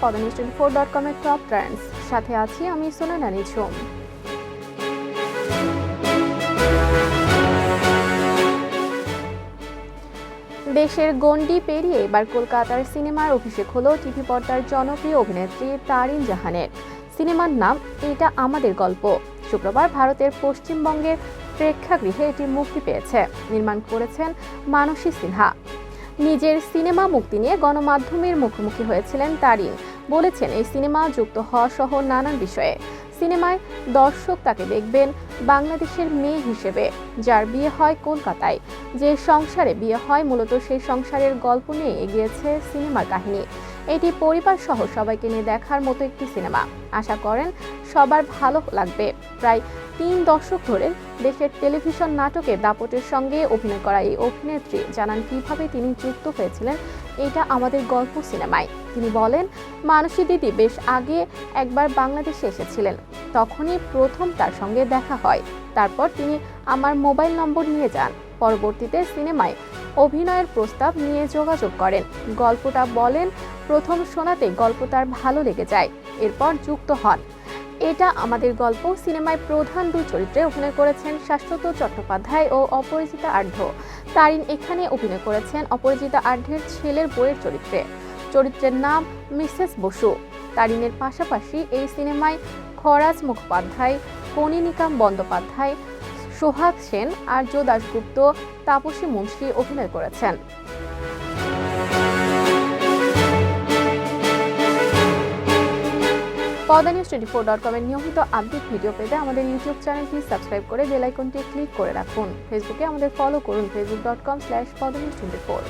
পদানিউজ twenty four dot কমের top trends. সাথে আছি আমি সোনানা নিঝুম। দেশের গণ্ডি পেরিয়ে এবার কলকাতার সিনেমার অভিষেক হলো টিভি পর্দার জনপ্রিয় অভিনেত্রী তারিন জাহানের। সিনেমার নাম, এটা আমাদের গল্প। শুক্রবার ভারতের পশ্চিমবঙ্গের প্রেক্ষাগৃহে এটি মুক্তি পেয়েছে। নির্মাণ করেছেন মানসী সিনহা। নিজের সিনেমা মুক্তি নিয়ে গণমাধ্যমের মুখোমুখি হয়েছিলেন তারিন। বলেছেন, এই সিনেমা যুক্ত হওয়া সহ নানান বিষয়ে। সিনেমায় দর্শক তাকে দেখবেন বাংলাদেশের মেয়ে হিসেবে, যার বিয়ে হয় কলকাতায়। যে সংসারে বিয়ে হয়, মূলত সেই সংসারের গল্প নিয়ে এগিয়েছে সিনেমার কাহিনী। এটি পরিবার সহ সবাইকে নিয়ে দেখার মতো একটি সিনেমা। আশা করেন সবার ভালো লাগবে। প্রায় তিন দশক ধরে দেশের টেলিভিশন নাটকে দাপটের সঙ্গে অভিনয় করা এই অভিনেত্রী জানান কীভাবে তিনি যুক্ত হয়েছিলেন, এটা আমাদের গল্প সিনেমায়। তিনি বলেন, মানসী দিদি বেশ আগে একবার বাংলাদেশে এসেছিলেন। তখনই প্রথম তার সঙ্গে দেখা হয়। তারপর তিনি আমার মোবাইল নম্বর নিয়ে যান। পরবর্তীতে সিনেমায় অভিনয়ের প্রস্তাব নিয়ে যোগাযোগ করেন। গল্পটা বলেন, প্রথম শোনাতে গল্প তার ভালো লেগে যায়, এরপর যুক্ত হন। এটা আমাদের গল্প। সিনেমায় প্রধান দুই চরিত্রে অভিনয় করেছেন শাশ্বত চট্টোপাধ্যায় ও অপরাজিতা আঢ্য তারিন এখানে অভিনয় করেছেন অপরাজিতা আঢ্যের ছেলের বইয়ের চরিত্রে। চরিত্রের নাম মিসেস বসু। তারিনের পাশাপাশি এই সিনেমায় খরাজ মুখোপাধ্যায় কনিনিকাম বন্দ্যোপাধ্যায়, সোহাগ সেন আর্য দাশগুপ্ত তাপসী মুন্সি অভিনয় করেছেন। পদা নিউজ টোয়েন্টি ফোর ডট কমের নিয়মিত আপডেট ভিডিও পেতে আমাদের ইউটিউব চ্যানেলটি সাবস্ক্রাইব করে বেল আইকনটি ক্লিক করে রাখুন। ফেসবুকে আমাদের ফলো করুন Facebook dot com slash Poda news twenty four.